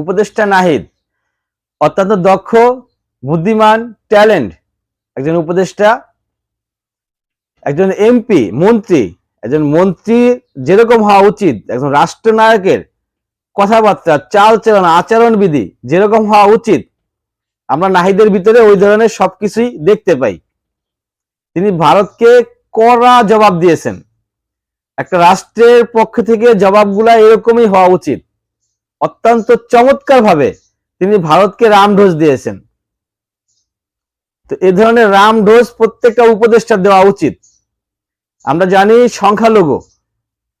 উপদেষ্টা নাহিদ, অত্যন্ত দক্ষ, বুদ্ধিমান, ট্যালেন্ট একজন উপদেষ্টা, একজন এমপি, মন্ত্রী, একজন মন্ত্রী যেরকম হওয়া উচিত, একজন রাষ্ট্রনায়কের কথাবার্তা চাল চালনা আচরণ বিধি যেরকম হওয়া উচিত, আমরা নাহিদের ভিতরে ওই ধরনের সবকিছুই দেখতে পাই। তিনি ভারতকে কড়া জবাব দিয়েছেন। একটা রাষ্ট্রের পক্ষ থেকে জবাবগুলা এরকমই হওয়া উচিত। অত্যন্ত চমৎকার ভাবে তিনি ভারতকে রাম ঢোজ দিয়েছেন। তো এ ধরনের রাম ঢোজ প্রত্যেকটা উপদেষ্টা দেওয়া উচিত। আমরা জানি সংখ্যালঘু।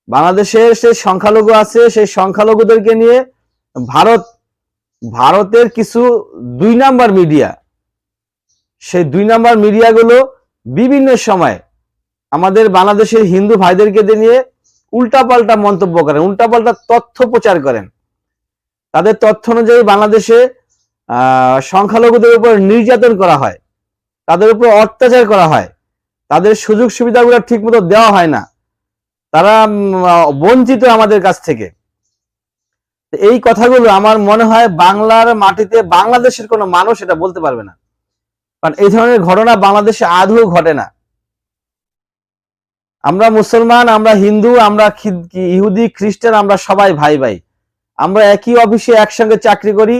বাংলাদেশের সেই সংখ্যালঘু আছে, সেই সংখ্যালঘুদেরকে নিয়ে ভারত, ভারতের কিছু দুই নাম্বার মিডিয়া, সেই দুই নাম্বার মিডিয়াগুলো বিভিন্ন সময় আমাদের বাংলাদেশের হিন্দু ভাইদেরকে নিয়ে উল্টাপাল্টা মন্তব্য করেন, উল্টাপাল্টা তথ্য প্রচার করেন। তাদের তথ্য অনুযায়ী বাংলাদেশে সংখ্যালঘুদের উপর নির্যাতন করা হয়, তাদের উপর অত্যাচার করা হয়, তাদের সুযোগ সুবিধাগুলো ঠিক মতো দেওয়া হয় না, তারা বঞ্চিত আমাদের কাছ থেকে। এই কথাগুলো আমার মনে হয় বাংলার মাটিতে বাংলাদেশের কোনো মানুষ এটা বলতে পারবে না। কারণ এই ধরনের ঘটনা বাংলাদেশে আদৌ ঘটে না। আমরা মুসলমান, আমরা হিন্দু, আমরা ইহুদি, খ্রিস্টান, আমরা সবাই ভাই ভাই আমরা একই অফিসে একসঙ্গে চাকরি করি,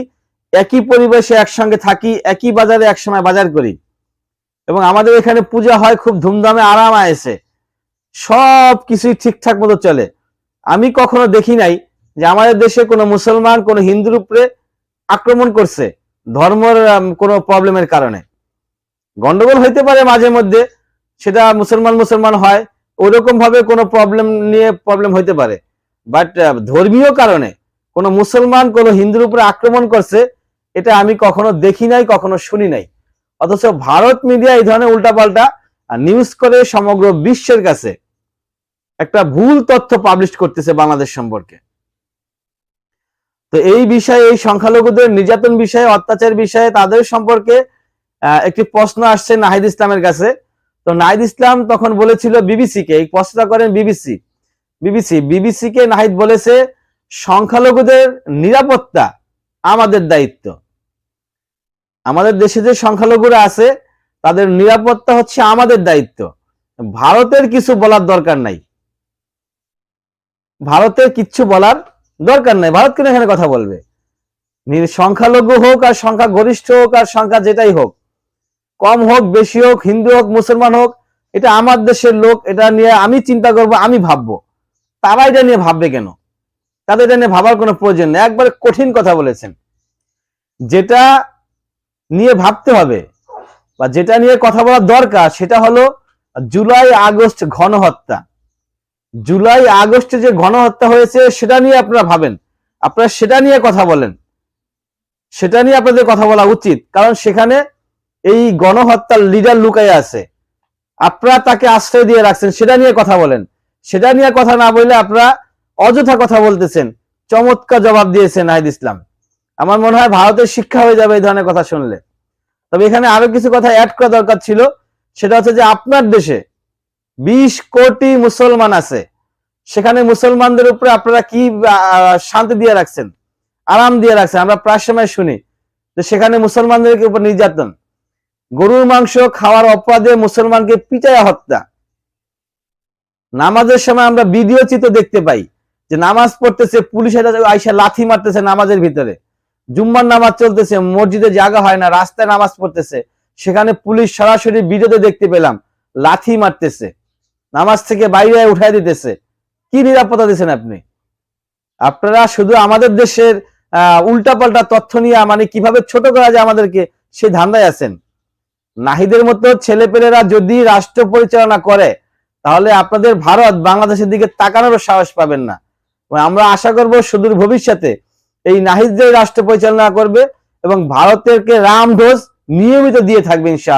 একই পরিবেশে একসঙ্গে থাকি, একই বাজারে একসময় বাজার করি। এবং আমাদের এখানে পূজা হয় খুব ধুমধামে, আরাম আয়েছে সব কিছুই ঠিকঠাক মতো চলে। আমি কখনো দেখি নাই যে আমাদের দেশে কোনো মুসলমান, কোনো হিন্দুর উপরে আক্রমণ করছে ধর্মের কোনো প্রবলেমের কারণে। গন্ডগোল হইতে পারে মাঝে মধ্যে, সেটা মুসলমান মুসলমান হয় ওরকম ভাবে কোনো প্রবলেম নিয়ে প্রবলেম হইতে পারে। বাট ধর্মীয় কারণে কোনো মুসলমান, কোনো হিন্দুর উপরে আক্রমণ করছে, এটা আমি কখনো দেখি নাই, কখনো শুনি নাই। অথচ ভারত মিডিয়া এই ধরনের উল্টাপাল্টা নিউজ করে সমগ্র বিশ্বের কাছে একটা ভুল তথ্য পাবলিশ করতেছে বাংলাদেশ সম্পর্কে। তো এই বিষয়ে, এই সংখ্যালঘুদের নির্যাতন বিষয়ে, অত্যাচার বিষয়ে তাদের সম্পর্কে একটি প্রশ্ন আসছে নাহিদ ইসলামের কাছে। তো নাহিদ ইসলাম তখন বলেছিল বিবিসি কে এই প্রশ্নটা করেন বিবিসি। বিবিসি বিবিসি কে নাহিদ বলেছে সংখ্যালঘুদের নিরাপত্তা আমাদের দায়িত্ব। আমাদের দেশে যে সংখ্যালঘুরা আছে, তাদের নিরাপত্তা হচ্ছে আমাদের দায়িত্ব। ভারতের কিছু বলার দরকার নাই। ভারতের কিচ্ছু বলার দরকার নাই। ভারত কেন এখানে কথা বলবে? সংখ্যালঘু হোক আর সংখ্যা গরিষ্ঠ হোক আর সংখ্যা যেটাই হোক, কম হোক, বেশি হোক, হিন্দু হোক, মুসলমান হোক, এটা আমার দেশের লোক, এটা নিয়ে আমি চিন্তা করব, আমি ভাববো। তারা এটা নিয়ে ভাববে কেন? তাদের এটা নিয়ে ভাবার কোনো প্রয়োজন নেই। একবারে কঠিন কথা বলেছেন। যেটা নিয়ে ভাবতে হবে বা যেটা নিয়ে কথা বলার দরকার, সেটা হলো জুলাই, আগস্ট গণহত্যা জুলাই, আগস্টে যে গণহত্যা হয়েছে, সেটা নিয়ে আপনারা ভাবেন। আপনারা সেটা নিয়ে কথা বলেন। সেটা নিয়ে আপনাদের কথা বলা উচিত। কারণ সেখানে এই গণহত্যার লিডার লুকাই আছে। আপনারা তাকে আশ্রয় দিয়ে রাখছেন, সেটা নিয়ে কথা বলেন। সেটা নিয়ে কথা না বললে আপনারা অযথা কথা বলতেছেন। চমৎকার জবাব দিয়েছেন নাহিদ ইসলাম। আমার মনে হয় ভারতের শিক্ষা হয়ে যাবে এই ধরনের কথা শুনলে। তবে এখানে আরও কিছু কথা অ্যাড করা দরকার ছিল। সেটা হচ্ছে যে আপনার দেশে বিশ কোটি মুসলমান আছে। সেখানে মুসলমানদের উপরে আপনারা কি শান্তি দিয়ে রাখছেন? আরাম দিয়ে রাখছেন? আমরা প্রায় সময় শুনি যে সেখানে মুসলমানদের উপর নির্যাতন। গরুর মাংস খাওয়ার অপরাধে মুসলমানকে পিটায়া হত্যা। নামাজের সময় আমরা ভিডিও চিত্র দেখতে পাই। যে নামাজ পড়তেছে পুলিশের আইসা লাথি মারতেছে নামাজের ভিতরে। জুম্মার নামাজ চলতেছে, মসজিদে জায়গা হয় না, রাস্তায় নামাজ পড়তেছে। সেখানে পুলিশ সরাসরি ভিডিওতে দেখতে পেলাম, লাথি মারতেছে। নামাজ থেকে বাইরে উঠাই দিতেছে। কি নিরাপত্তা দিচ্ছেন আপনি? আপনারা শুধু আমাদের দেশের, আহ, উল্টাপাল্টা তথ্য নিয়ে মানে কীভাবে ছোট করা যায় আমাদেরকে সেই ধান্দায় আছেন। নাহিদের মতো ছেলেপেলেরা যদি রাষ্ট্র পরিচালনা করে, তাহলে আপনাদের ভারত বাংলাদেশের দিকে তাকানোরও সাহস পাবেন না। আমরা আশা করব সুদূর ভবিষ্যতে এই নাহিদদের রাষ্ট্র পরিচালনা করবে এবং ভারতেরকে রাম ঢোজ নিয়মিত দিয়ে থাকবে ইনশাআল্লাহ।